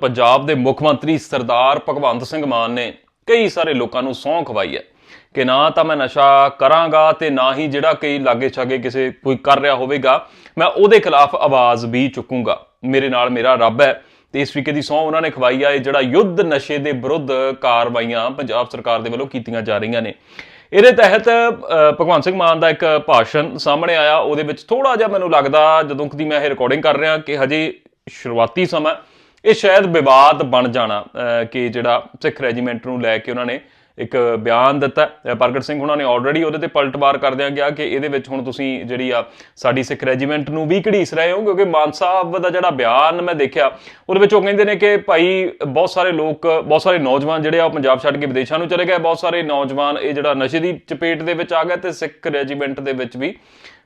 ਪੰਜਾਬ ਦੇ ਮੁੱਖ ਮੰਤਰੀ ਸਰਦਾਰ ਭਗਵੰਤ ਸਿੰਘ ਮਾਨ ਨੇ ਕਈ ਸਾਰੇ ਲੋਕਾਂ ਨੂੰ ਸਹੁੰ ਖਵਾਈ ਹੈ ਕਿ ਨਾ ਤਾਂ ਮੈਂ ਨਸ਼ਾ ਕਰਾਂਗਾ ਤੇ ਨਾ ਹੀ ਜਿਹੜਾ ਕਈ ਲਾਗੇ ਛਾਗੇ ਕਿਸੇ ਕੋਈ ਕਰ ਰਿਹਾ ਹੋਵੇਗਾ, ਮੈਂ ਉਹਦੇ ਖਿਲਾਫ ਆਵਾਜ਼ ਵੀ ਚੁੱਕੂੰਗਾ। ਮੇਰੇ ਨਾਲ ਮੇਰਾ ਰੱਬ ਹੈ ਤੇ ਇਸ ਤਰੀਕੇ ਦੀ ਸਹੁੰ ਉਹਨਾਂ ਨੇ ਖਵਾਈ ਆ, ਇਹ ਜਿਹੜਾ ਯੁੱਧ ਨਸ਼ੇ ਦੇ ਵਿਰੁੱਧ ਕਾਰਵਾਈਆਂ ਪੰਜਾਬ ਸਰਕਾਰ ਦੇ ਵੱਲੋਂ ਕੀਤੀਆਂ ਜਾ ਰਹੀਆਂ ਨੇ। ਇਹਦੇ ਤਹਿਤ ਭਗਵੰਤ ਸਿੰਘ ਮਾਨ ਦਾ ਇੱਕ ਭਾਸ਼ਣ ਸਾਹਮਣੇ ਆਇਆ, ਉਹਦੇ ਵਿੱਚ ਥੋੜਾ ਜਿਹਾ ਮੈਨੂੰ ਲੱਗਦਾ, ਜਦੋਂ ਕਿ ਮੈਂ ਇਹ ਰਿਕਾਰਡਿੰਗ ਕਰ ਰਿਹਾ ਕਿ ਹਜੇ ਸ਼ੁਰੂਆਤੀ ਸਮਾਂ ਇਹ ਸ਼ਾਇਦ ਵਿਵਾਦ ਬਣ ਜਾਣਾ ਕਿ ਜਿਹੜਾ ਸਿੱਖ ਰੈਜੀਮੈਂਟ ਨੂੰ ਲੈ ਕੇ ਉਹਨਾਂ ਨੇ ਇੱਕ ਬਿਆਨ ਦਿੱਤਾ ਪ੍ਰਗਟ ਸਿੰਘ ਉਹਨਾਂ ਨੇ ਆਲਰੇਡੀ ਉਹਦੇ ਤੇ ਪਲਟਵਾਰ ਕਰਦਿਆਂ ਗਿਆ ਕਿ ਇਹਦੇ ਵਿੱਚ ਹੁਣ ਤੁਸੀਂ ਜਿਹੜੀ ਆ ਸਾਡੀ ਸਿੱਖ ਰੈਜੀਮੈਂਟ ਨੂੰ ਵੀ ਘੜੀਸ ਰਹੇ ਹੋ, ਕਿਉਂਕਿ ਮਾਨ ਸਾਹਿਬ ਦਾ ਜਿਹੜਾ ਬਿਆਨ ਮੈਂ ਦੇਖਿਆ, ਉਹਦੇ ਵਿੱਚ ਉਹ ਕਹਿੰਦੇ ਨੇ ਕਿ ਭਾਈ ਬਹੁਤ ਸਾਰੇ ਲੋਕ, ਬਹੁਤ ਸਾਰੇ ਨੌਜਵਾਨ ਜਿਹੜੇ ਆ ਉਹ ਪੰਜਾਬ ਛੱਡ ਕੇ ਵਿਦੇਸ਼ਾਂ ਨੂੰ ਚਲੇ ਗਏ। ਬਹੁਤ ਸਾਰੇ ਨੌਜਵਾਨ ਇਹ ਜਿਹੜਾ ਨਸ਼ੇ ਦੀ ਚਪੇਟ ਦੇ ਵਿੱਚ ਆ ਗਏ ਤੇ ਸਿੱਖ ਰੈਜੀਮੈਂਟ ਦੇ ਵਿੱਚ ਵੀ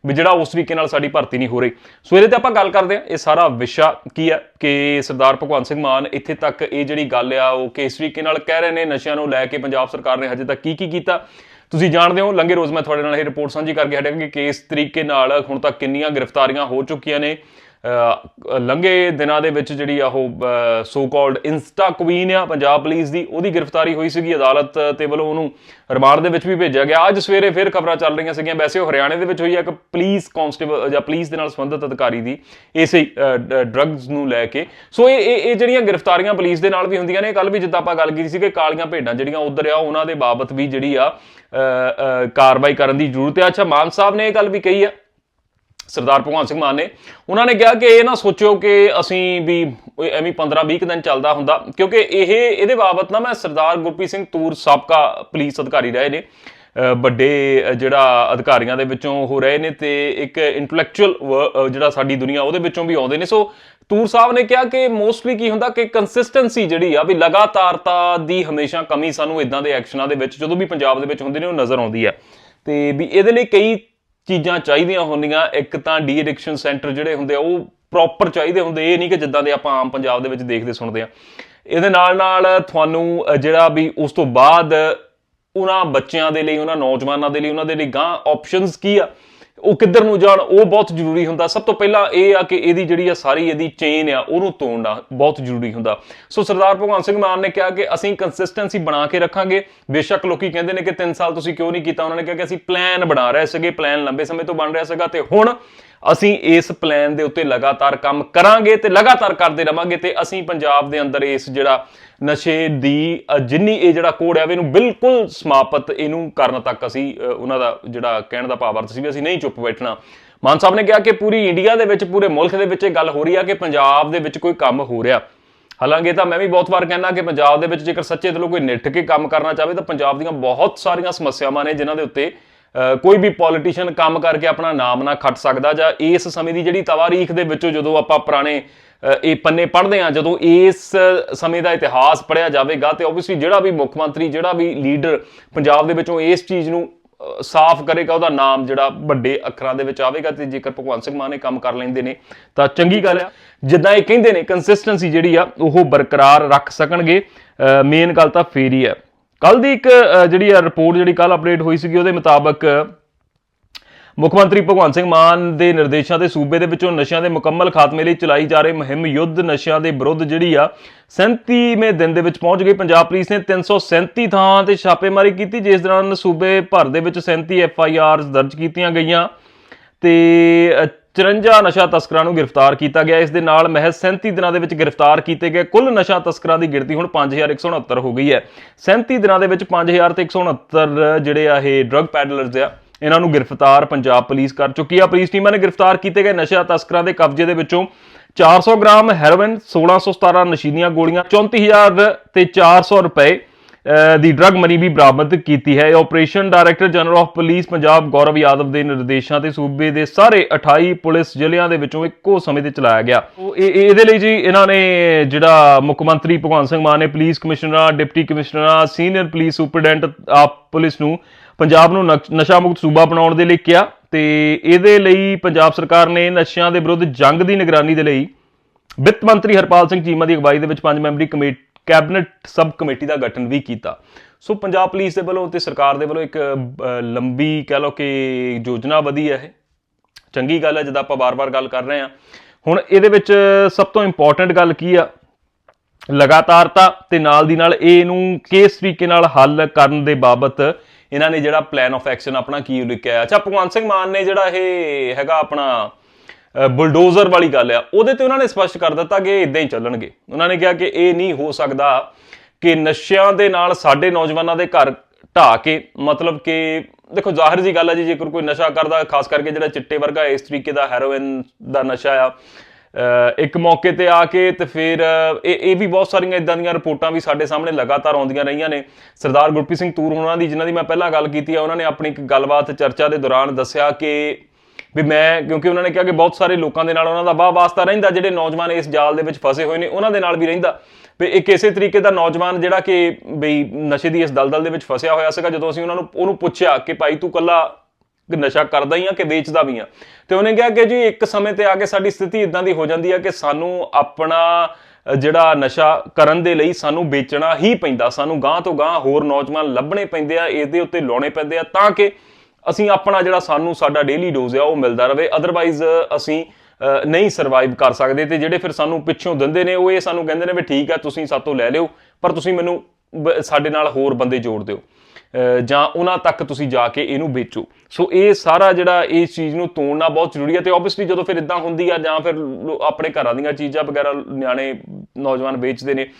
ਵੀ ਜਿਹੜਾ ਉਸ ਤਰੀਕੇ ਨਾਲ ਸਾਡੀ ਭਰਤੀ ਨਹੀਂ ਹੋ ਰਹੀ। ਸੋ ਇਹਦੇ ਤੇ ਆਪਾਂ ਗੱਲ ਕਰਦੇ ਹਾਂ, ਇਹ ਸਾਰਾ ਵਿਸ਼ਾ ਕੀ ਹੈ ਕਿ ਸਰਦਾਰ ਭਗਵੰਤ ਸਿੰਘ ਮਾਨ ਇੱਥੇ ਤੱਕ ਇਹ ਜਿਹੜੀ ਗੱਲ ਆ, ਉਹ ਕਿਸ ਤਰੀਕੇ ਨਾਲ ਕਹਿ ਰਹੇ ਨੇ, ਨਸ਼ਿਆਂ ਨੂੰ ਲੈ ਕੇ ਪੰਜਾਬ ਸਰਕਾਰ ਨੇ ਹਜੇ ਤੱਕ ਕੀ ਕੀ ਕੀਤਾ। ਤੁਸੀਂ ਜਾਣਦੇ ਹੋ, ਲੰਗੇ ਰੋਜ਼ ਮੈਂ ਤੁਹਾਡੇ ਨਾਲ ਇਹ ਰਿਪੋਰਟ ਸਾਂਝੀ ਕਰਕੇ ਹਟਿਆ ਕਿ ਕਿਸ ਤਰੀਕੇ ਨਾਲ ਹੁਣ ਤੱਕ ਕਿੰਨੀਆਂ ਗ੍ਰਿਫਤਾਰੀਆਂ ਹੋ ਚੁੱਕੀਆਂ ਨੇ। ਅਹ, ਲੰਘੇ ਦਿਨਾਂ ਦੇ ਵਿੱਚ ਜਿਹੜੀ ਆ ਉਹ ਸੋ ਕਾਲਡ ਇੰਸਟਾ ਕੁਈਨ ਆ, ਪੰਜਾਬ ਪੁਲਿਸ ਦੀ, ਉਹਦੀ ਗ੍ਰਿਫਤਾਰੀ ਹੋਈ ਸੀਗੀ ਅਦਾਲਤ ਤੇ ਵੱਲੋਂ ਉਹਨੂੰ ਰਿਮਾਂਡ ਦੇ ਵਿੱਚ ਵੀ ਭੇਜਿਆ ਗਿਆ। ਅੱਜ ਸਵੇਰੇ ਫਿਰ ਖਬਰਾਂ ਚੱਲ ਰਹੀਆਂ ਸੀਗੀਆਂ। ਵੈਸੇ ਉਹ ਹਰਿਆਣੇ ਦੇ ਵਿੱਚ ਹੋਈ ਆ ਇੱਕ ਪੁਲਿਸ ਕਾਂਸਟੇਬਲ ਜਾਂ ਪੁਲਿਸ ਦੇ ਨਾਲ ਸੰਬੰਧਿਤ ਅਧਿਕਾਰੀ ਦੀ, ਇਸੇ ਡਰੱਗਸ ਨੂੰ ਲੈ ਕੇ। ਸੋ ਇਹ ਇਹ ਜਿਹੜੀਆਂ ਗ੍ਰਿਫਤਾਰੀਆਂ ਪੁਲਿਸ ਦੇ ਨਾਲ ਵੀ ਹੁੰਦੀਆਂ ਨੇ ਕੱਲ ਵੀ ਜਿੱਦਾਂ ਆਪਾਂ ਗੱਲ ਕੀਤੀ ਸੀ ਕਿ ਕਾਲੀਆਂ ਭੇਡਾਂ ਜਿਹੜੀਆਂ ਉਧਰ ਆ, ਉਹਨਾਂ ਦੇ ਬਾਬਤ ਵੀ ਜਿਹੜੀ ਆ ਕਾਰਵਾਈ ਕਰਨ ਦੀ ਜ਼ਰੂਰਤ ਹੈ ਅੱਛਾ, ਮਾਨ ਸਾਹਿਬ ਨੇ ਇਹ ਗੱਲ ਵੀ ਕਹੀ ਆ। ਸਰਦਾਰ ਭਗਵੰਤ ਸਿੰਘ ਮਾਨ ਨੇ। ਉਹਨਾਂ ਨੇ ਕਿਹਾ ਕਿ ਇਹ ਨਾ ਸੋਚਿਓ ਕਿ ਅਸੀਂ ਵੀ ਐਵੇਂ 15-20 ਕੁ ਦਿਨ ਚੱਲਦਾ ਹੁੰਦਾ, ਕਿਉਂਕਿ ਇਹ, ਇਹਦੇ ਬਾਬਤ ਨਾ ਮੈਂ ਸਰਦਾਰ ਗੁਰਪ੍ਰੀਤ ਸਿੰਘ ਤੂਰ ਸਾਬਕਾ ਪੁਲਿਸ ਅਧਿਕਾਰੀ ਰਹੇ ਨੇ। ਵੱਡੇ ਜਿਹੜਾ ਅਧਿਕਾਰੀਆਂ ਦੇ ਵਿੱਚੋਂ ਹੋ ਰਹੇ ਨੇ ਤੇ ਇੱਕ ਇੰਟੈਲੈਕਚੁਅਲ ਜਿਹੜਾ ਸਾਡੀ ਦੁਨੀਆ ਉਹਦੇ ਵਿੱਚੋਂ ਵੀ ਆਉਂਦੇ ਨੇ। ਸੋ ਤੂਰ ਸਾਹਿਬ ਨੇ ਕਿਹਾ ਕਿ ਮੋਸਟਲੀ ਕੀ ਹੁੰਦਾ ਕਿ ਕੰਸਿਸਟੈਂਸੀ ਜਿਹੜੀ ਆ ਵੀ ਲਗਾਤਾਰਤਾ ਦੀ ਹਮੇਸ਼ਾ ਕਮੀ ਸਾਨੂੰ ਇਦਾਂ ਦੇ ਐਕਸ਼ਨਾਂ ਦੇ ਵਿੱਚ, ਜਦੋਂ ਵੀ ਪੰਜਾਬ ਦੇ ਵਿੱਚ ਹੁੰਦੇ ਨੇ, ਉਹ ਨਜ਼ਰ ਆਉਂਦੀ ਹੈ ਤੇ ਵੀ ਇਹਦੇ ਲਈ ਕਈ ਚੀਜ਼ਾਂ ਚਾਹੀਦੀਆਂ ਹੁੰਦੀਆਂ, ਇੱਕ ਤਾਂ ਡੀ ਐਡਿਕਸ਼ਨ ਸੈਂਟਰ ਜਿਹੜੇ ਹੁੰਦੇ ਆ, ਉਹ ਪ੍ਰੋਪਰ ਚਾਹੀਦੇ ਹੁੰਦੇ। ਇਹ ਨਹੀਂ ਕਿ ਜਿੱਦਾਂ ਦੇ ਆਪਾਂ ਆਮ ਪੰਜਾਬ ਦੇ ਵਿੱਚ ਦੇਖਦੇ ਸੁਣਦੇ ਆ। ਇਹਦੇ ਨਾਲ ਨਾਲ ਤੁਹਾਨੂੰ ਜਿਹੜਾ ਵੀ ਉਸ ਤੋਂ ਬਾਅਦ ਉਹਨਾਂ ਬੱਚਿਆਂ ਦੇ ਲਈ, ਉਹਨਾਂ ਨੌਜਵਾਨਾਂ ਦੇ ਲਈ, ਉਹਨਾਂ ਦੇ ਲਈ ਗਾਂ ਆਪਸ਼ਨਸ ਕੀ ਆ? ਉਹ ਕਿੱਧਰ ਨੂੰ ਜਾਣ, ਉਹ ਬਹੁਤ ਜ਼ਰੂਰੀ ਹੁੰਦਾ। ਸਭ ਤੋਂ ਪਹਿਲਾਂ ਇਹ ਆ ਕਿ ਇਹਦੀ ਜਿਹੜੀ ਆ ਸਾਰੀ ਇਹਦੀ ਚੇਨ ਆ, ਉਹਨੂੰ ਤੋੜਨਾ ਬਹੁਤ ਜ਼ਰੂਰੀ ਹੁੰਦਾ। ਸੋ ਸਰਦਾਰ ਭਗਵੰਤ ਸਿੰਘ ਮਾਨ ਨੇ ਕਿਹਾ ਕਿ ਅਸੀਂ ਕੰਸਿਸਟੈਂਸੀ ਬਣਾ ਕੇ ਰੱਖਾਂਗੇ। ਬੇਸ਼ੱਕ ਲੋਕੀ ਕਹਿੰਦੇ ਨੇ ਕਿ 3 ਸਾਲ ਤੁਸੀਂ ਕਿਉਂ ਨਹੀਂ ਕੀਤਾ? ਉਹਨਾਂ ਨੇ ਕਿਹਾ ਕਿ ਅਸੀਂ ਪਲਾਨ ਬਣਾ ਰਹੇ ਸੀਗੇ ਪਲਾਨ ਲੰਬੇ ਸਮੇਂ ਤੋਂ ਬਣ ਰਿਹਾ ਸੀਗਾ ਤੇ ਹੁਣ ਅਸੀਂ ਇਸ ਪਲਾਨ ਦੇ ਉੱਤੇ ਲਗਾਤਾਰ ਕੰਮ ਕਰਾਂਗੇ ਤੇ ਲਗਾਤਾਰ ਕਰਦੇ ਰਵਾਂਗੇ ਤੇ ਅਸੀਂ ਪੰਜਾਬ ਦੇ ਅੰਦਰ ਇਸ ਜਿਹੜਾ ਨਸ਼ੇ ਦੀ ਜਿੰਨੀ ਇਹ ਜਿਹੜਾ ਕੋੜ ਹੈ ਇਹਨੂੰ ਬਿਲਕੁਲ ਸਮਾਪਤ ਇਹਨੂੰ ਕਰਨ ਤੱਕ ਅਸੀਂ ਉਹਨਾਂ ਦਾ ਜਿਹੜਾ ਕਹਿਣ ਦਾ ਭਾਵ ਅਰਥ ਸੀ ਵੀ ਅਸੀਂ ਨਹੀਂ ਚੁੱਪ ਬੈਠਣਾ। ਮਾਨ ਸਾਹਿਬ ਨੇ ਕਿਹਾ ਕਿ ਪੂਰੀ ਇੰਡੀਆ ਦੇ ਵਿੱਚ, ਪੂਰੇ ਮੁਲਕ ਦੇ ਵਿੱਚ ਇਹ ਗੱਲ ਹੋ ਰਹੀ ਆ ਕਿ ਪੰਜਾਬ ਦੇ ਵਿੱਚ ਕੋਈ ਕੰਮ ਹੋ ਰਿਹਾ। ਹਾਲਾਂਕਿ ਤਾਂ ਮੈਂ ਵੀ ਬਹੁਤ ਵਾਰ ਕਹਿੰਦਾ ਕਿ ਪੰਜਾਬ ਦੇ ਵਿੱਚ ਜੇਕਰ ਸੱਚੇ ਦਿਲੋਂ ਕੋਈ ਨਿੱਠ ਕੇ ਕੰਮ ਕਰਨਾ ਚਾਹਵੇ ਤਾਂ ਪੰਜਾਬ ਦੀਆਂ ਬਹੁਤ ਸਾਰੀਆਂ ਸਮੱਸਿਆਵਾਂ ਨੇ ਜਿਨ੍ਹਾਂ ਦੇ ਉੱਤੇ ਕੋਈ ਵੀ ਪੋਲੀਟੀਸ਼ੀਅਨ ਕੰਮ ਕਰਕੇ ਆਪਣਾ ਨਾਮ ਨਾ ਖੱਟ ਸਕਦਾ ਜਾਂ ਇਸ ਸਮੇਂ ਦੀ ਜਿਹੜੀ ਤਵਾਰੀਖ ਦੇ ਵਿੱਚੋਂ ਜਦੋਂ ਆਪਾਂ ਪੁਰਾਣੇ ਇਹ ਪੰਨੇ ਪੜ੍ਹਦੇ ਆ ਜਦੋਂ ਇਸ ਸਮੇਂ ਦਾ ਇਤਿਹਾਸ ਪੜਿਆ ਜਾਵੇਗਾ ਤੇ ਆਬਵੀਅਸਲੀ ਜਿਹੜਾ ਵੀ ਮੁੱਖ ਮੰਤਰੀ, ਜਿਹੜਾ ਵੀ ਲੀਡਰ ਪੰਜਾਬ ਦੇ ਵਿੱਚੋਂ ਇਸ ਚੀਜ਼ ਨੂੰ ਸਾਫ਼ ਕਰੇਗਾ, ਉਹਦਾ ਨਾਮ ਜਿਹੜਾ ਵੱਡੇ ਅੱਖਰਾਂ ਦੇ ਵਿੱਚ ਆਵੇਗਾ ਤੇ ਜੇਕਰ ਭਗਵੰਤ ਸਿੰਘ ਮਾਨ ਇਹ ਕੰਮ ਕਰ ਲੈਂਦੇ ਨੇ, ਤਾਂ ਚੰਗੀ ਗੱਲ ਆ ਜਿੱਦਾਂ ਇਹ ਕਹਿੰਦੇ ਨੇ ਕੰਸਿਸਟੈਂਸੀ ਜਿਹੜੀ ਆ, ਉਹ ਬਰਕਰਾਰ ਰੱਖ ਸਕਣਗੇ। ਮੇਨ ਗੱਲ ਤਾਂ ਫੇਰ ਹੀ ਆ ਕੱਲ ਦੀ ਇੱਕ ਜਿਹੜੀ ਆ ਰਿਪੋਰਟ ਜਿਹੜੀ ਕੱਲ ਅਪਡੇਟ ਹੋਈ ਸੀਗੀ, ਉਹਦੇ ਮੁਤਾਬਕ ਮੁੱਖ ਮੰਤਰੀ ਭਗਵੰਤ ਸਿੰਘ ਮਾਨ ਦੇ ਨਿਰਦੇਸ਼ਾਂ ਤੇ ਸੂਬੇ ਦੇ ਵਿੱਚੋਂ ਨਸ਼ਿਆਂ ਦੇ ਮੁਕੰਮਲ ਖਾਤਮੇ ਲਈ ਚਲਾਈ ਜਾ ਰਹੀ ਮੁਹਿੰਮ ਯੁੱਧ ਨਸ਼ਿਆਂ ਦੇ ਵਿਰੁੱਧ ਜਿਹੜੀ ਆ 37ਵੇਂ ਦਿਨ ਦੇ ਵਿੱਚ ਪਹੁੰਚ ਗਈ। ਪੰਜਾਬ ਪੁਲਿਸ ਨੇ 337 ਥਾਂ ਤੇ ਛਾਪੇਮਾਰੀ ਕੀਤੀ, ਜਿਸ ਦੌਰਾਨ ਸੂਬੇ ਭਰ ਦੇ ਵਿੱਚ 37 ਐਫ ਆਈ ਆਰਸ ਦਰਜ ਕੀਤੀਆਂ ਗਈਆਂ। ਤੇ 54 ਨਸ਼ਾ ਤਸਕਰਾਂ ਨੂੰ ਗ੍ਰਿਫਤਾਰ ਕੀਤਾ ਗਿਆ। ਇਸ ਦੇ ਨਾਲ ਮਹਿਜ਼ 37 ਦਿਨਾਂ ਦੇ ਵਿੱਚ ਗ੍ਰਿਫਤਾਰ ਕੀਤੇ ਗਏ ਕੁੱਲ ਨਸ਼ਾ ਤਸਕਰਾਂ ਦੀ ਗਿਣਤੀ ਹੁਣ 5169 ਹੋ ਗਈ ਹੈ। 37 ਦਿਨਾਂ ਦੇ ਵਿੱਚ 5000 ਤੇ 169 ਜਿਹੜੇ ਆ ਇਹ ਡਰੱਗ ਪੈਡਲਰਸ ਆ, ਇਹਨਾਂ ਨੂੰ ਗ੍ਰਿਫਤਾਰ ਪੰਜਾਬ ਪੁਲਿਸ ਕਰ ਚੁੱਕੀ ਆ। ਪੁਲਿਸ ਟੀਮਾਂ ਨੇ ਗ੍ਰਿਫਤਾਰ ਕੀਤੇ ਗਏ ਨਸ਼ਾ ਤਸਕਰਾਂ ਦੇ ਕਬਜ਼ੇ ਦੇ ਵਿੱਚੋਂ 400 ਗ੍ਰਾਮ ਹੈਰੋਇਨ 1617 ਨਸ਼ੀਲੀਆਂ ਗੋਲੀਆਂ 34000 ਤੇ 400 ਰੁਪਏ ਦੀ ਡਰੱਗ ਮਨੀ ਵੀ ਬਰਾਮਦ ਕੀਤੀ ਹੈ। ਇਹ operation director general of police Punjab Gaurav Yadav ਦੇ ਨਿਰਦੇਸ਼ਾਂ ਤੇ ਸੂਬੇ ਦੇ ਸਾਰੇ 28 ਪੁਲਿਸ ਜ਼ਿਲ੍ਹਿਆਂ ਦੇ ਵਿੱਚੋਂ ਇੱਕੋ ਸਮੇਂ ਤੇ ਚਲਾਇਆ ਗਿਆ। ਉਹ ਇਹ- ਇਹਦੇ ਲਈ ਜੀ ਇਹਨਾਂ ਨੇ ਜਿਹੜਾ ਮੁੱਖ ਮੰਤਰੀ ਭਗਵੰਤ ਸਿੰਘ ਮਾਨ ਨੇ ਪੁਲਿਸ ਕਮਿਸ਼ਨਰਾਂ ਡਿਪਟੀ ਕਮਿਸ਼ਨਰਾਂ ਸੀਨੀਅਰ ਪੁਲਿਸ ਸੁਪਰਡੈਂਟ ਆਪ ਪੁਲਿਸ ਨੂੰ ਪੰਜਾਬ ਨੂੰ ਨਕ- ਨਸ਼ਾ ਮੁਕਤ ਸੂਬਾ ਬਣਾਉਣ ਦੇ ਲਈ ਕਿਹਾ ਤੇ ਇਹਦੇ ਲਈ ਪੰਜਾਬ ਸਰਕਾਰ ਨੇ ਨਸ਼ਿਆਂ ਦੇ ਵਿਰੁੱਧ ਜੰਗ ਦੀ ਨਿਗਰਾਨੀ ਦੇ ਲਈ ਵਿੱਤ ਮੰਤਰੀ ਹਰਪਾਲ ਸਿੰਘ ਚੀਮਾ ਦੀ ਅਗਵਾਈ ਦੇ ਵਿੱਚ ਪੰਜ ਮੈਂਬਰੀ ਕਮੇਟੀ ਕੈਬਨਿਟ ਸਬ ਕਮੇਟੀ ਦਾ ਗਠਨ ਵੀ ਕੀਤਾ। ਸੋ ਪੰਜਾਬ ਪੁਲਿਸ ਦੇ ਵੱਲੋਂ ਤੇ ਸਰਕਾਰ ਦੇ ਵੱਲੋਂ ਇੱਕ ਲੰਬੀ ਕਹਿ ਲਓ ਕਿ ਯੋਜਨਾ ਵਧੀ ਹੈ ਇਹ। ਚੰਗੀ ਗੱਲ ਹੈ, ਜਦ ਆਪਾਂ ਬਾਰ-ਬਾਰ ਗੱਲ ਕਰ ਰਹੇ ਹਾਂ। ਹੁਣ ਇਹਦੇ ਵਿੱਚ ਸਭ ਤੋਂ ਇੰਪੋਰਟੈਂਟ ਗੱਲ ਕੀ ਆ? ਲਗਾਤਾਰਤਾ ਤੇ ਨਾਲ ਦੀ ਨਾਲ ਇਹ ਨੂੰ ਕਿਸ ਤਰੀਕੇ ਨਾਲ ਹੱਲ ਕਰਨ ਦੇ ਬਾਬਤ ਇਹਨਾਂ ਨੇ ਜਿਹੜਾ ਪਲਾਨ ਆਫ ਐਕਸ਼ਨ ਆਪਣਾ ਕੀ ਲਿਖਿਆ ਅੱਛਾ, ਭਗਵੰਤ ਸਿੰਘ ਮਾਨ ਨੇ ਜਿਹੜਾ ਇਹ ਹੈਗਾ ਆਪਣਾ ਬੁਲਡੋਜ਼ਰ ਵਾਲੀ ਗੱਲ ਆ। ਉਹਦੇ ਤੇ ਉਹਨਾਂ ਨੇ ਸਪਸ਼ਟ ਕਰ ਦਿੱਤਾ ਕਿ ਇਦਾਂ ਹੀ ਚੱਲਣਗੇ। ਉਹਨਾਂ ਨੇ ਕਿਹਾ ਕਿ ਇਹ ਨਹੀਂ ਹੋ ਸਕਦਾ ਕਿ ਨਸ਼ਿਆਂ ਦੇ ਨਾਲ ਸਾਡੇ ਨੌਜਵਾਨਾਂ ਦੇ ਘਰ ਢਾ ਕੇ, ਮਤਲਬ ਕਿ ਦੇਖੋ, ਜ਼ਾਹਿਰ ਜੀ ਗੱਲ ਹੈ ਜੀ, ਜੇਕਰ ਕੋਈ ਨਸ਼ਾ ਕਰਦਾ, ਖਾਸ ਕਰਕੇ ਜਿਹੜਾ ਚਿੱਟੇ ਵਰਗਾ ਇਸ ਤਰੀਕੇ ਦਾ ਹੈਰੋਇਨ ਦਾ ਨਸ਼ਾ ਆ ਇੱਕ ਮੌਕੇ ਤੇ ਆ ਕੇ ਤੇ ਫਿਰ ਇਹ ਇਹ ਵੀ ਬਹੁਤ ਸਾਰੀਆਂ ਇਦਾਂ ਦੀਆਂ ਰਿਪੋਰਟਾਂ ਵੀ ਸਾਡੇ ਸਾਹਮਣੇ ਲਗਾਤਾਰ ਆਉਂਦੀਆਂ ਰਹੀਆਂ ਨੇ। ਸਰਦਾਰ ਗੁਰਪ੍ਰੀਤ ਸਿੰਘ ਤੂਰ ਹੋਣਾ ਦੀ, ਜਿਨ੍ਹਾਂ ਦੀ ਮੈਂ ਪਹਿਲਾਂ ਗੱਲ ਕੀਤੀ ਆ, ਉਹਨਾਂ ਨੇ ਆਪਣੀ ਇੱਕ ਗੱਲਬਾਤ ਚਰਚਾ ਦੇ ਦੌਰਾਨ ਦੱਸਿਆ ਕਿ ਵੀ ਮੈਂ, ਕਿਉਂਕਿ ਉਹਨਾਂ ਨੇ ਕਿਹਾ ਕਿ ਬਹੁਤ ਸਾਰੇ ਲੋਕਾਂ ਦੇ ਨਾਲ ਉਹਨਾਂ ਦਾ ਵਾਹ ਵਾਸਤਾ ਰਹਿੰਦਾ, ਜਿਹੜੇ ਨੌਜਵਾਨ ਇਸ ਜਾਲ ਦੇ ਵਿੱਚ ਫਸੇ ਹੋਏ ਨੇ, ਉਹਨਾਂ ਦੇ ਨਾਲ ਵੀ ਰਹਿੰਦਾ। ਵੀ ਇੱਕ ਇਸੇ ਤਰੀਕੇ ਦਾ ਨੌਜਵਾਨ ਜਿਹੜਾ ਕਿ ਬਈ ਨਸ਼ੇ ਦੀ ਇਸ ਦਲਦਲ ਦੇ ਵਿੱਚ ਫਸਿਆ ਹੋਇਆ ਸੀਗਾ, ਜਦੋਂ ਅਸੀਂ ਉਹਨਾਂ ਨੂੰ, ਉਹਨੂੰ ਪੁੱਛਿਆ ਕਿ ਭਾਈ ਤੂੰ ਕੱਲਾ ਨਸ਼ਾ ਕਰਦਾ ਹੀ ਆ ਕਿ ਵੇਚਦਾ ਵੀ ਆ? ਤੇ ਉਹਨੇ ਕਿਹਾ ਕਿ ਜੀ ਇੱਕ ਸਮੇਂ ਤੇ ਆ ਕੇ ਸਾਡੀ ਸਥਿਤੀ ਇਦਾਂ ਦੀ ਹੋ ਜਾਂਦੀ ਆ ਕਿ ਸਾਨੂੰ ਆਪਣਾ ਜਿਹੜਾ ਨਸ਼ਾ ਕਰਨ ਦੇ ਲਈ ਸਾਨੂੰ ਵੇਚਣਾ ਹੀ ਪੈਂਦਾ, ਸਾਨੂੰ ਗਾਂ ਤੋਂ ਗਾਂ ਹੋਰ ਨੌਜਵਾਨ ਲੱਭਣੇ ਪੈਂਦੇ ਆ ਇਹਦੇ ਉੱਤੇ ਲਾਉਣੇ ਪੈਂਦੇ ਆ, ਤਾਂ ਕਿ ਅਸੀਂ ਆਪਣਾ ਜਿਹੜਾ ਸਾਨੂੰ ਸਾਡਾ ਡੇਲੀ ਡੋਜ਼ ਆ, ਉਹ ਮਿਲਦਾ ਰਵੇ। ਅਦਰਵਾਈਜ਼ ਅਸੀਂ ਨਹੀਂ ਸਰਵਾਈਵ ਕਰ ਸਕਦੇ ਤੇ ਜਿਹੜੇ ਫਿਰ ਸਾਨੂੰ ਪਿੱਛੋਂ ਦਿੰਦੇ ਨੇ, ਉਹ ਇਹ ਸਾਨੂੰ ਕਹਿੰਦੇ ਨੇ ਵੀ ਠੀਕ ਆ, ਤੁਸੀਂ ਸਾਤੋਂ ਲੈ ਲਿਓ, ਪਰ ਤੁਸੀਂ ਮੈਨੂੰ ਬ- ਸਾਡੇ ਨਾਲ ਹੋਰ ਬੰਦੇ ਜੋੜ ਦਿਓ। ਜਾਂ ਉਹਨਾਂ ਤੱਕ ਤੁਸੀਂ ਜਾ ਕੇ ਇਹਨੂੰ ਵੇਚੋ। ਸੋ ਇਹ ਸਾਰਾ ਜਿਹੜਾ ਇਸ ਚੀਜ਼ ਨੂੰ ਤੋੜਨਾ ਬਹੁਤ ਜ਼ਰੂਰੀ ਹੈ ਤੇ ਆਬਵੀਅਸਲੀ ਜਦੋਂ ਫਿਰ ਇਦਾਂ ਹੁੰਦੀ ਆ ਜਾਂ ਫਿਰ ਲੋ- ਆਪਣੇ ਘਰਾਂ ਦੀਆਂ ਚੀਜ਼ਾਂ ਵਗੈਰਾ ਨਿਆਣੇ, ਨੌਜਵਾਨ ਵੇਚਦੇ ਨੇ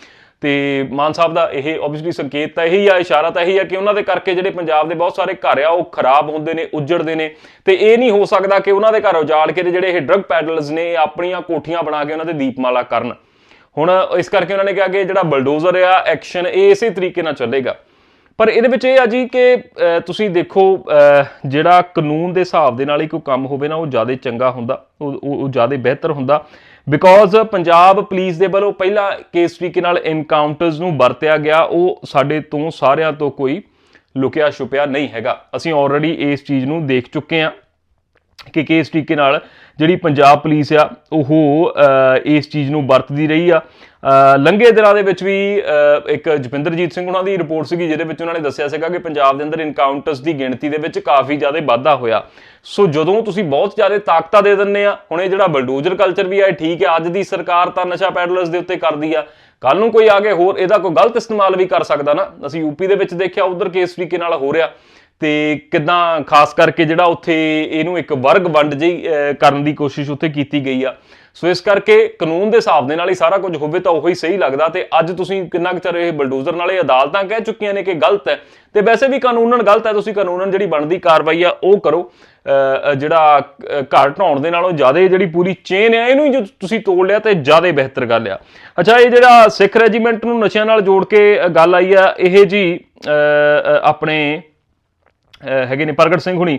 ਤੇ ਮਾਨ ਸਾਹਿਬ ਦਾ ਇਹ ਆਬਵੀਅਸਲੀ ਸੰਕੇਤ ਤਾਂ ਇਹੀ ਆ, ਇਸ਼ਾਰਾ ਤਾਂ ਇਹੀ ਆ ਕਿ ਉਹਨਾਂ ਦੇ ਕਰਕੇ ਜਿਹੜੇ ਪੰਜਾਬ ਦੇ ਬਹੁਤ ਸਾਰੇ ਘਰ ਆ, ਉਹ ਖਰਾਬ ਹੁੰਦੇ ਨੇ, ਉੱਜੜਦੇ ਨੇ। ਤੇ ਇਹ ਨਹੀਂ ਹੋ ਸਕਦਾ ਕਿ ਉਹਨਾਂ ਦੇ ਘਰ ਉਜਾੜ ਕੇ ਤੇ ਜਿਹੜੇ ਇਹ ਡਰੱਗ ਪੈਡਲਰਸ ਨੇ, ਆਪਣੀਆਂ ਕੋਠੀਆਂ ਬਣਾ ਕੇ ਉਹਨਾਂ ਦੇ ਦੀਪਮਾਲਾ ਕਰਨ। ਹੁਣ ਇਸ ਕਰਕੇ ਉਹਨਾਂ ਨੇ ਕਿਹਾ ਕਿ ਜਿਹੜਾ ਬਲਡੋਜ਼ਰ ਆ ਐਕਸ਼ਨ ਇਹ ਇਸੇ ਤਰੀਕੇ ਨਾਲ ਚੱਲੇਗਾ। ਪਰ ਇਹਦੇ ਵਿੱਚ ਇਹ ਆ ਜੀ ਕਿ ਤੁਸੀਂ ਦੇਖੋ ਜਿਹੜਾ ਕਾਨੂੰਨ ਦੇ ਹਿਸਾਬ ਦੇ ਨਾਲ ਹੀ ਕੋਈ ਕੰਮ ਹੋਵੇ ਨਾ, ਉਹ ਜ਼ਿਆਦਾ ਚੰਗਾ ਹੁੰਦਾ ਉਹ ਉਹ ਜ਼ਿਆਦਾ ਬਿਹਤਰ ਹੁੰਦਾ। ਬਿਕੋਜ਼ ਪੰਜਾਬ ਪੁਲਿਸ ਦੇ ਵੱਲੋਂ ਪਹਿਲਾਂ ਕੇਸ ਤਰੀਕੇ ਨਾਲ ਐਨਕਾਊਂਟਰਸ ਨੂੰ ਵਰਤਿਆ ਗਿਆ, ਉਹ ਸਾਡੇ ਤੋਂ ਸਾਰਿਆਂ ਤੋਂ ਕੋਈ ਲੁਕਿਆ ਛੁਪਿਆ ਨਹੀਂ ਹੈਗਾ। ਅਸੀਂ ਆਲਰੇਡੀ ਇਸ ਚੀਜ਼ ਨੂੰ ਦੇਖ ਚੁੱਕੇ ਹਾਂ। ਕਿ ਕਿਸ ਤਰੀਕੇ ਨਾਲ ਜਿਹੜੀ ਪੰਜਾਬ ਪੁਲਿਸ ਆ ਉਹ ਇਸ ਚੀਜ਼ ਨੂੰ ਵਰਤਦੀ ਰਹੀ ਆ। ਅਹ, ਲੰਘੇ ਦਿਨਾਂ ਦੇ ਵਿੱਚ ਵੀ ਇੱਕ ਜਪਿੰਦਰਜੀਤ ਸਿੰਘ ਉਹਨਾਂ ਦੀ ਰਿਪੋਰਟ ਸੀਗੀ ਜਿਹਦੇ ਵਿੱਚ ਉਹਨਾਂ ਨੇ ਦੱਸਿਆ ਸੀਗਾ ਕਿ ਪੰਜਾਬ ਦੇ ਅੰਦਰ ਇਨਕਾਊਂਟਰਸ ਦੀ ਗਿਣਤੀ ਦੇ ਵਿੱਚ ਕਾਫੀ ਜ਼ਿਆਦਾ ਵਾਧਾ ਹੋਇਆ। ਸੋ ਜਦੋਂ ਤੁਸੀਂ ਬਹੁਤ ਜ਼ਿਆਦਾ ਤਾਕਤਾਂ ਦੇ ਦਿੰਨੇ ਆ ਹੁਣ ਇਹ ਜਿਹੜਾ ਬਲਡੋਜ਼ਰ ਕਲਚਰ ਵੀ ਆ ਇਹ ਠੀਕ ਹੈ ਅੱਜ ਦੀ ਸਰਕਾਰ ਤਾਂ ਨਸ਼ਾ ਪੈਡਲਰਸ ਦੇ ਉੱਤੇ ਕਰਦੀ ਆ। ਕੱਲ ਨੂੰ ਕੋਈ ਆ ਕੇ ਹੋਰ ਇਹਦਾ ਕੋਈ ਗਲਤ ਇਸਤੇਮਾਲ ਵੀ ਕਰ ਸਕਦਾ ਨਾ। ਅਸੀਂ ਯੂਪੀ ਦੇ ਵਿੱਚ ਦੇਖਿਆ ਉਧਰ ਕਿਸ ਤਰੀਕੇ ਨਾਲ ਹੋ ਰਿਹਾ। ਤੇ ਕਿਦਾਂ, ਖਾਸ ਕਰਕੇ ਜਿਹੜਾ ਉੱਥੇ ਇਹਨੂੰ ਇੱਕ ਵਰਗ ਵੰਡ ਜਿਹੀ ਕਰਨ ਦੀ ਕੋਸ਼ਿਸ਼ ਉੱਥੇ ਕੀਤੀ ਗਈ ਆ। ਸੋ ਇਸ ਕਰਕੇ ਕਾਨੂੰਨ ਦੇ ਹਿਸਾਬ ਦੇ ਨਾਲ ਹੀ ਸਾਰਾ ਕੁਝ ਹੋਵੇ ਤਾਂ ਉਹੀ ਸਹੀ ਲੱਗਦਾ ਤੇ ਅੱਜ ਤੁਸੀਂ ਕਿੰਨਾ ਕੁ ਚਿਰ ਇਹ ਬਲਡੋਜ਼ਰ ਨਾਲੇ ਅਦਾਲਤਾਂ ਕਹਿ ਚੁੱਕੀਆਂ ਨੇ ਕਿ ਗਲਤ ਹੈ। ਤੇ ਵੈਸੇ ਵੀ ਕਾਨੂੰਨਨ ਗਲਤ ਹੈ, ਤੁਸੀਂ ਕਾਨੂੰਨਨ ਜਿਹੜੀ ਬਣਦੀ ਕਾਰਵਾਈ ਆ, ਉਹ ਕਰੋ। ਜਿਹੜਾ ਘਰ ਢਾਉਣ ਦੇ ਨਾਲੋਂ ਜ਼ਿਆਦਾ ਜਿਹੜੀ ਪੂਰੀ ਚੇਨ ਹੈ ਇਹਨੂੰ ਜੋ ਤੁਸੀਂ ਤੋੜ ਲਿਆ ਤੇ ਜ਼ਿਆਦਾ ਬਿਹਤਰ ਗੱਲ ਆ। ਅੱਛਾ, ਇਹ ਜਿਹੜਾ ਸਿੱਖ ਰੈਜੀਮੈਂਟ ਨੂੰ ਨਸ਼ਿਆਂ ਨਾਲ ਜੋੜ ਕੇ ਗੱਲ ਆਈ ਆ, ਇਹ ਜੀ ਆਪਣੇ ਹੈਗੇ ਨੇ ਪ੍ਰਗਟ ਸਿੰਘ ਹੁਣੀ।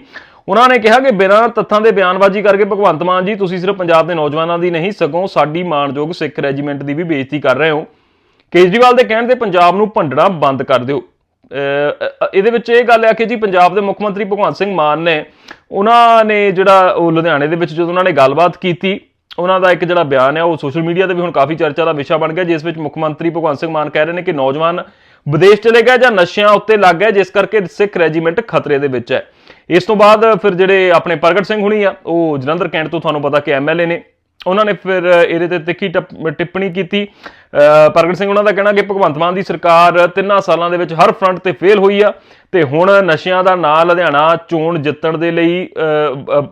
ਉਹਨਾਂ ਨੇ ਕਿਹਾ ਕਿ ਬਿਨਾਂ ਤੱਥਾਂ ਦੇ ਬਿਆਨਬਾਜ਼ੀ ਕਰਕੇ ਭਗਵੰਤ ਮਾਨ ਜੀ, ਤੁਸੀਂ ਸਿਰਫ ਪੰਜਾਬ ਦੇ ਨੌਜਵਾਨਾਂ ਦੀ ਨਹੀਂ, ਸਗੋਂ ਸਾਡੀ ਮਾਣਯੋਗ ਸਿੱਖ ਰੈਜੀਮੈਂਟ ਦੀ ਵੀ ਬੇਇੱਜ਼ਤੀ ਕਰ ਰਹੇ ਹੋ। ਕੇਜਰੀਵਾਲ ਦੇ ਕਹਿਣ ਤੇ ਪੰਜਾਬ ਨੂੰ ਭੰਡਣਾ ਬੰਦ ਕਰ ਦਿਓ। ਇਹਦੇ ਵਿੱਚ ਇਹ ਗੱਲ ਹੈ ਕਿ ਜੀ, ਪੰਜਾਬ ਦੇ ਮੁੱਖ ਮੰਤਰੀ ਭਗਵੰਤ ਸਿੰਘ ਮਾਨ ਨੇ, ਉਹਨਾਂ ਨੇ ਜਿਹੜਾ ਉਹ ਲੁਧਿਆਣੇ ਦੇ ਵਿੱਚ ਜਦੋਂ ਉਹਨਾਂ ਨੇ ਗੱਲਬਾਤ ਕੀਤੀ, ਉਹਨਾਂ ਦਾ ਇੱਕ ਜਿਹੜਾ ਬਿਆਨ ਹੈ ਉਹ ਸੋਸ਼ਲ ਮੀਡੀਆ ਤੇ ਵੀ ਹੁਣ ਕਾਫੀ ਚਰਚਾ ਦਾ ਵਿਸ਼ਾ ਬਣ ਗਿਆ, ਜਿਸ ਵਿੱਚ ਮੁੱਖ ਮੰਤਰੀ ਭਗਵੰਤ ਸਿੰਘ ਮਾਨ ਕਹਿ ਰਹੇ ਨੇ ਕਿ ਨੌਜਵਾਨ ਵਿਦੇਸ਼ ਚਲੇ ਗਏ ਜਾਂ ਨਸ਼ਿਆਂ ਉੱਤੇ ਲੱਗ ਗਏ ਜਿਸ ਕਰਕੇ ਸਿੱਖ ਰੈਜੀਮੈਂਟ ਖਤਰੇ ਦੇ ਵਿੱਚ ਹੈ। ਇਸ ਤੋਂ ਬਾਅਦ ਫਿਰ ਜਿਹੜੇ ਆਪਣੇ ਪ੍ਰਗਟ ਸਿੰਘ ਹੁਣੀ ਆ, ਉਹ ਜਲੰਧਰ ਕੈਂਟ ਤੋਂ ਤੁਹਾਨੂੰ ਪਤਾ ਕਿ ਐਮਐਲਏ ਨੇ। ਉਹਨਾਂ ਨੇ ਫਿਰ ਇਹਦੇ ਤੇ ਤਿੱਖੀ ਟੱਪ- ਟਿੱਪਣੀ ਕੀਤੀ। ਪ੍ਰਗਟ ਸਿੰਘ ਉਹਨਾਂ ਦਾ ਕਹਿਣਾ ਕਿ ਭਗਵੰਤ ਮਾਨ ਦੀ ਸਰਕਾਰ ਤਿੰਨਾਂ ਸਾਲਾਂ ਦੇ ਵਿੱਚ ਹਰ ਫਰੰਟ ਤੇ ਫੇਲ ਹੋਈ ਆ ਤੇ ਹੁਣ ਨਸ਼ਿਆਂ ਦਾ ਨਾਂ ਲੁਧਿਆਣਾ ਚੋਣ ਜਿੱਤਣ ਦੇ ਲਈ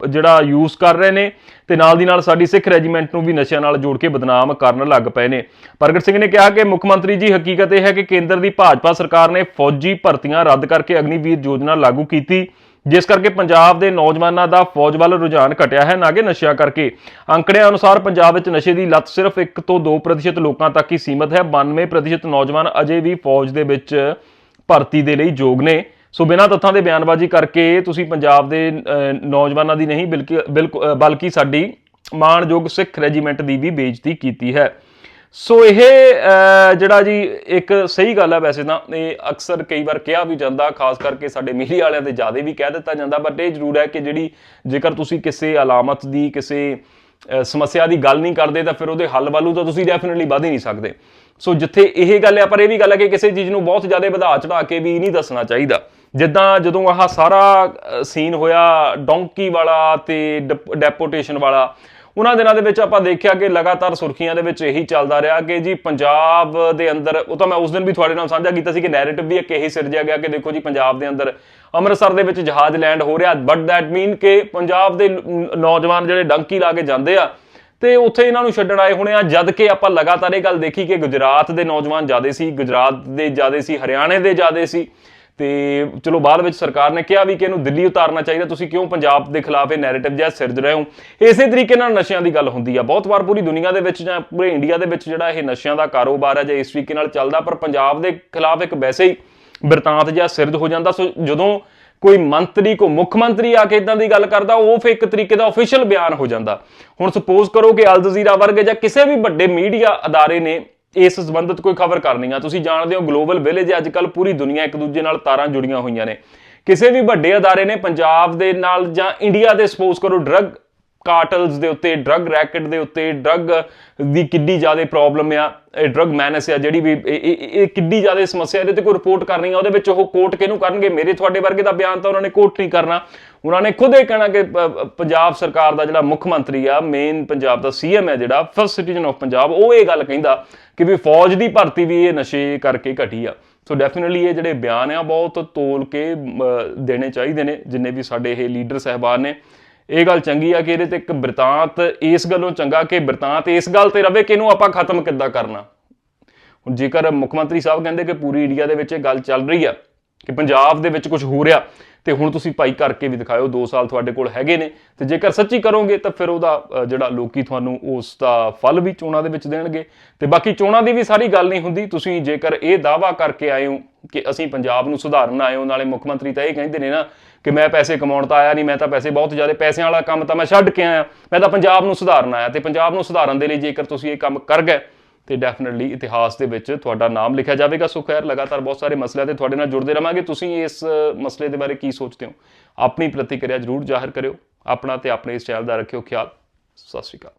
ਜਿਹੜਾ ਯੂਜ਼ ਕਰ ਰਹੇ ਨੇ ਤੇ ਨਾਲ ਦੀ ਨਾਲ ਸਾਡੀ ਸਿੱਖ ਰੈਜੀਮੈਂਟ ਨੂੰ ਵੀ ਨਸ਼ਿਆਂ ਨਾਲ ਜੋੜ ਕੇ ਬਦਨਾਮ ਕਰਨ ਲੱਗ ਪਏ ਨੇ। ਪ੍ਰਗਟ ਸਿੰਘ ਨੇ ਕਿਹਾ ਕਿ ਮੁੱਖ ਮੰਤਰੀ ਜੀ, ਹਕੀਕਤ ਇਹ ਹੈ ਕਿ ਕੇਂਦਰ ਦੀ ਭਾਜਪਾ ਸਰਕਾਰ ਨੇ ਫੌਜੀ ਭਰਤੀਆਂ ਰੱਦ ਕਰਕੇ ਅਗਨੀਵੀਰ ਯੋਜਨਾ ਲਾਗੂ ਕੀਤੀ। ਜਿਸ ਕਰਕੇ ਪੰਜਾਬ ਦੇ ਨੌਜਵਾਨਾਂ ਦਾ ਫੌਜ ਵੱਲ ਰੁਝਾਨ ਘਟਿਆ ਹੈ, ਨਾ ਕਿ ਨਸ਼ਿਆਂ ਕਰਕੇ। ਅੰਕੜਿਆਂ ਅਨੁਸਾਰ ਪੰਜਾਬ ਵਿੱਚ ਨਸ਼ੇ ਦੀ ਲੱਤ ਸਿਰਫ 1 ਤੋਂ 2% ਲੋਕਾਂ ਤੱਕ ਹੀ ਸੀਮਤ ਹੈ। 92% ਨੌਜਵਾਨ ਅਜੇ ਵੀ ਫੌਜ ਦੇ ਵਿੱਚ ਭਰਤੀ ਦੇ ਲਈ ਯੋਗ ਨੇ। ਸੋ ਬਿਨਾਂ ਤੱਥਾਂ ਦੇ ਬਿਆਨਬਾਜ਼ੀ ਕਰਕੇ ਤੁਸੀਂ ਪੰਜਾਬ ਦੇ ਨੌਜਵਾਨਾਂ ਦੀ ਨਹੀਂ, ਬਲਕਿ ਬਿਲਕੁਲ ਬਲਕਿ ਸਾਡੀ ਮਾਣਯੋਗ ਸਿੱਖ ਰੈਜੀਮੈਂਟ ਦੀ ਵੀ ਬੇਇੱਜ਼ਤੀ ਕੀਤੀ ਹੈ। ਸੋ ਇਹ ਜਿਹੜਾ ਜੀ ਇੱਕ ਸਹੀ ਗੱਲ ਹੈ ਵੈਸੇ ਤਾਂ, ਇਹ ਅਕਸਰ ਕਈ ਵਾਰ ਕਿਹਾ ਵੀ ਜਾਂਦਾ, ਖਾਸ ਕਰਕੇ ਸਾਡੇ ਮੀਡੀਆ ਵਾਲਿਆਂ ਤੇ ਜ਼ਿਆਦਾ ਵੀ ਕਹਿ ਦਿੱਤਾ ਜਾਂਦਾ ਬਟ ਇਹ ਜ਼ਰੂਰ ਹੈ ਕਿ ਜਿਹੜੀ ਜੇਕਰ ਤੁਸੀਂ ਕਿਸੇ ਅਲਾਮਤ ਦੀ, ਕਿਸੇ ਸਮੱਸਿਆ ਦੀ ਗੱਲ ਨਹੀਂ ਕਰਦੇ, ਤਾਂ ਫਿਰ ਉਹਦੇ ਹੱਲ ਵੱਲੋਂ ਤਾਂ ਤੁਸੀਂ ਡੈਫੀਨਿਟਲੀ ਵਧ ਹੀ ਨਹੀਂ ਸਕਦੇ। ਸੋ ਜਿੱਥੇ ਇਹ ਗੱਲ ਹੈ ਪਰ ਇਹ ਵੀ ਗੱਲ ਹੈ ਕਿ ਕਿਸੇ ਚੀਜ਼ ਨੂੰ ਬਹੁਤ ਜ਼ਿਆਦਾ ਵਧਾ ਚੜਾ ਕੇ ਵੀ ਨਹੀਂ ਦੱਸਣਾ ਚਾਹੀਦਾ। ਜਿੱਦਾਂ ਜਦੋਂ ਆਹ ਸਾਰਾ ਸੀਨ ਹੋਇਆ ਡੋਂਕੀ ਵਾਲਾ ਤੇ ਡੈਪੋਟੇਸ਼ਨ ਵਾਲਾ ਉਹਨਾਂ ਦਿਨਾਂ ਦੇ ਵਿੱਚ ਆਪਾਂ ਦੇਖਿਆ ਕਿ ਲਗਾਤਾਰ ਸੁਰਖੀਆਂ ਦੇ ਵਿੱਚ ਇਹੀ ਚੱਲਦਾ ਰਿਹਾ ਕਿ ਜੀ ਪੰਜਾਬ ਦੇ ਅੰਦਰ, ਉਹ ਤਾਂ ਮੈਂ ਉਸ ਦਿਨ ਵੀ ਤੁਹਾਡੇ ਨਾਲ ਸਾਂਝਾ ਕੀਤਾ ਸੀ ਕਿ ਨੈਰੇਟਿਵ ਵੀ ਇੱਕ ਇਹੀ ਸਿਰਜਿਆ ਗਿਆ ਕਿ ਦੇਖੋ ਜੀ ਪੰਜਾਬ ਦੇ ਅੰਦਰ ਅੰਮ੍ਰਿਤਸਰ ਦੇ ਵਿੱਚ ਜਹਾਜ਼ ਲੈਂਡ ਹੋ ਰਿਹਾ ਬਟ ਦੈਟ ਮੀਨ ਕਿ ਪੰਜਾਬ ਦੇ ਨੌਜਵਾਨ ਜਿਹੜੇ ਡੰਕੀ ਲਾ ਕੇ ਜਾਂਦੇ ਆ, ਤੇ ਉੱਥੇ ਇਹਨਾਂ ਨੂੰ ਛੱਡਣ ਆਏ ਹੋਣੇ ਆ, ਜਦ ਕਿ ਆਪਾਂ ਲਗਾਤਾਰ ਇਹ ਗੱਲ ਦੇਖੀ ਕਿ ਗੁਜਰਾਤ ਦੇ ਨੌਜਵਾਨ ਜ਼ਿਆਦੇ ਸੀ, ਗੁਜਰਾਤ ਦੇ ਜ਼ਿਆਦੇ ਸੀ, ਹਰਿਆਣੇ ਦੇ ਜ਼ਿਆਦੇ ਸੀ। ਤੇ ਚਲੋ ਬਾਅਦ ਵਿੱਚ ਸਰਕਾਰ ਨੇ ਕਿਹਾ ਵੀ ਕਿ ਇਹਨੂੰ ਦਿੱਲੀ ਉਤਾਰਨਾ ਚਾਹੀਦਾ। ਤੁਸੀਂ ਕਿਉਂ ਪੰਜਾਬ ਦੇ ਖਿਲਾਫ ਇਹ ਨੈਰੇਟਿਵ ਜਿਹਾ ਸਿਰਜ ਰਹੇ ਹੋ? ਇਸੇ ਤਰੀਕੇ ਨਾਲ ਨਸ਼ਿਆਂ ਦੀ ਗੱਲ ਹੁੰਦੀ ਆ। ਬਹੁਤ ਵਾਰ ਪੂਰੀ ਦੁਨੀਆ ਦੇ ਵਿੱਚ ਜਾਂ ਪੂਰੇ ਇੰਡੀਆ ਦੇ ਵਿੱਚ ਜਿਹੜਾ ਇਹ ਨਸ਼ਿਆਂ ਦਾ ਕਾਰੋਬਾਰ ਹੈ ਜਾਂ ਇਸ ਤਰੀਕੇ ਨਾਲ ਚੱਲਦਾ, ਪਰ ਪੰਜਾਬ ਦੇ ਖਿਲਾਫ ਇੱਕ ਵੈਸੇ ਹੀ ਬਿਰਤਾਂਤ ਜਿਹਾ ਸਿਰਜ ਹੋ ਜਾਂਦਾ। ਸੋ ਜਦੋਂ ਕੋਈ ਮੰਤਰੀ ਕੋ ਮੁੱਖ ਮੰਤਰੀ ਆ ਕੇ ਇਦਾਂ ਦੀ ਗੱਲ ਕਰਦਾ, ਉਹ ਫਿਰ ਇੱਕ ਤਰੀਕੇ ਦਾ ਅਫੀਸ਼ੀਅਲ ਬਿਆਨ ਹੋ ਜਾਂਦਾ। ਹੁਣ ਸਪੋਜ਼ ਕਰੋ ਕਿ ਅਲ ਜਜ਼ੀਰਾ ਵਰਗੇ ਜਾਂ ਕਿਸੇ ਵੀ ਵੱਡੇ ਮੀਡੀਆ ਅਦਾਰੇ ਨੇ ਇਸ ਸੰਬੰਧਤ ਕੋਈ ਖਬਰ ਕਰਨੀ ਆ। ਤੁਸੀਂ ਜਾਣਦੇ ਹੋ, ਗਲੋਬਲ ਵਿਲੇਜ ਅੱਜ ਕੱਲ ਪੂਰੀ ਦੁਨੀਆ ਇੱਕ ਦੂਜੇ ਨਾਲ ਤਾਰਾਂ ਜੁੜੀਆਂ ਹੋਈਆਂ ਨੇ। ਕਿਸੇ ਵੀ ਵੱਡੇ ਅਦਾਰੇ ਨੇ ਪੰਜਾਬ ਦੇ ਨਾਲ ਜਾਂ ਇੰਡੀਆ ਦੇ, ਸਪੋਜ਼ ਕਰੋ ਡਰੱਗ ਕਾਰਟਲਸ ਦੇ ਉੱਤੇ, ਡਰੱਗ ਰੈਕਟ ਦੇ ਉੱਤੇ, ਡਰੱਗ ਦੀ ਕਿੱਡੀ ਜ਼ਿਆਦਾ ਪ੍ਰੋਬਲਮ ਆ, ਇਹ ਡਰੱਗ ਮੈਨਸ ਆ, ਜਿਹੜੀ ਵੀ ਇਹ ਕਿੱਡੀ ਜ਼ਿਆਦਾ ਸਮੱਸਿਆ ਇਹਦੇ ਤੇ ਕੋਈ ਰਿਪੋਰਟ ਕਰਨੀ ਆ, ਉਹਦੇ ਵਿੱਚ ਉਹ ਕੋਰਟ ਕਿਹਨੂੰ ਕਰਨਗੇ? ਮੇਰੇ ਤੁਹਾਡੇ ਵਰਗੇ ਦਾ ਬਿਆਨ ਤਾਂ ਉਹਨਾਂ ਨੇ ਕੋਰਟ ਨਹੀਂ ਕਰਨਾ। ਉਹਨਾਂ ਨੇ ਖੁਦ ਇਹ ਕਹਿਣਾ ਕਿ ਪੰਜਾਬ ਸਰਕਾਰ ਦਾ ਜਿਹੜਾ ਮੁੱਖ ਮੰਤਰੀ ਆ ਮੇਨ ਪੰਜਾਬ ਦਾ ਸੀਐਮ ਹੈ ਜਿਹੜਾ ਫਸਟ ਸਿਟੀਜ਼ਨ ਆਫ ਪੰਜਾਬ, ਉਹ ਇਹ ਗੱਲ ਕਹਿੰਦਾ ਕਿ ਵੀ ਫੌਜ ਦੀ ਭਰਤੀ ਵੀ ਇਹ ਨਸ਼ੇ ਕਰਕੇ ਘਟੀ ਆ। ਸੋ ਡੈਫੀਨਿਟਲੀ ਇਹ ਜਿਹੜੇ ਬਿਆਨ ਆ, ਬਹੁਤ ਤੋਲ ਕੇ ਦੇਣੇ ਚਾਹੀਦੇ ਨੇ, ਜਿੰਨੇ ਵੀ ਸਾਡੇ ਇਹ ਲੀਡਰ ਸਹਿਬਾਨ ਨੇ। ਇਹ ਗੱਲ ਚੰਗੀ ਆ ਕਿ ਇਹਦੇ ਤੇ ਇੱਕ ਬਰਤਾਂਤ ਇਸ ਗੱਲੋਂ ਚੰਗਾ ਕਿ ਬਰਤਾਂਤ ਇਸ ਗੱਲ ਤੇ ਰਵੇ ਕਿ ਇਹਨੂੰ ਆਪਾਂ ਖਤਮ ਕਿੱਦਾਂ ਕਰਨਾ। ਹੁਣ ਜੇਕਰ ਮੁੱਖ ਮੰਤਰੀ ਸਾਹਿਬ ਕਹਿੰਦੇ ਕਿ ਪੂਰੀ ਇੰਡੀਆ ਦੇ ਵਿੱਚ ਇਹ ਗੱਲ ਚੱਲ ਰਹੀ ਆ, ਕਿ ਪੰਜਾਬ ਦੇ ਵਿੱਚ ਕੁਝ ਹੋ ਰਿਹਾ ਤੇ ਹੁਣ ਤੁਸੀਂ ਭਾਈ ਕਰਕੇ ਵੀ ਦਿਖਾਇਓ 2 ਸਾਲ ਤੁਹਾਡੇ ਕੋਲ ਹੈਗੇ ਨੇ। ਤੇ ਜੇਕਰ ਸੱਚੀ ਕਰੋਗੇ, ਤਾਂ ਫਿਰ ਉਹਦਾ ਜਿਹੜਾ ਲੋਕੀ ਤੁਹਾਨੂੰ ਉਸ ਦਾ ਫਲ ਵੀ ਚੋਣਾਂ ਦੇ ਵਿੱਚ ਦੇਣਗੇ। ਤੇ ਬਾਕੀ ਚੋਣਾਂ ਦੀ ਵੀ ਸਾਰੀ ਗੱਲ ਨਹੀਂ ਹੁੰਦੀ। ਤੁਸੀਂ ਜੇਕਰ ਇਹ ਦਾਵਾ ਕਰਕੇ ਆਏ ਹੋ ਕਿ ਅਸੀਂ ਪੰਜਾਬ ਨੂੰ ਸੁਧਾਰਨ ਆਏ ਹੋ, ਨਾਲੇ ਮੁੱਖ ਮੰਤਰੀ ਤਾਂ ਇਹ ਕਹਿੰਦੇ ਨੇ ਨਾ ਕਿ ਮੈਂ ਪੈਸੇ ਕਮਾਉਣ ਤਾਂ ਆਇਆ ਨਹੀਂ, ਮੈਂ ਤਾਂ ਪੈਸੇ ਬਹੁਤ ਜ਼ਿਆਦਾ ਪੈਸਿਆਂ ਵਾਲਾ ਕੰਮ ਤਾਂ ਮੈਂ ਛੱਡ ਕੇ ਆਇਆ। ਮੈਂ ਤਾਂ ਪੰਜਾਬ ਨੂੰ ਸੁਧਾਰਨ ਆਇਆ ਤੇ ਪੰਜਾਬ ਨੂੰ ਸੁਧਾਰਨ ਦੇ ਲਈ ਜੇਕਰ ਤੁਸੀਂ ਇਹ ਕੰਮ ਕਰ ਗਏ ਤੇ ਡੈਫੀਨਿਟਲੀ ਇਤਿਹਾਸ ਦੇ ਵਿੱਚ ਤੁਹਾਡਾ ਨਾਮ ਲਿਖਿਆ ਜਾਵੇਗਾ। ਸੋ ਖੈਰ, ਲਗਾਤਾਰ ਬਹੁਤ ਸਾਰੇ ਮਸਲਿਆਂ ਤੇ ਤੁਹਾਡੇ ਨਾਲ ਜੁੜਦੇ ਰਵਾਂਗੇ। ਤੁਸੀਂ ਇਸ ਮਸਲੇ ਦੇ ਬਾਰੇ ਕੀ ਸੋਚਦੇ ਹੋ? ਆਪਣੀ ਪ੍ਰਤੀਕਿਰਿਆ ਜਰੂਰ ਜ਼ਾਹਿਰ ਕਰਿਓ। ਆਪਣਾ ਤੇ ਆਪਣੇ ਇਸ ਚੈਨਲ ਦਾ ਰੱਖਿਓ ਖਿਆਲ। ਸਤਿ ਸ਼੍ਰੀ ਅਕਾਲ।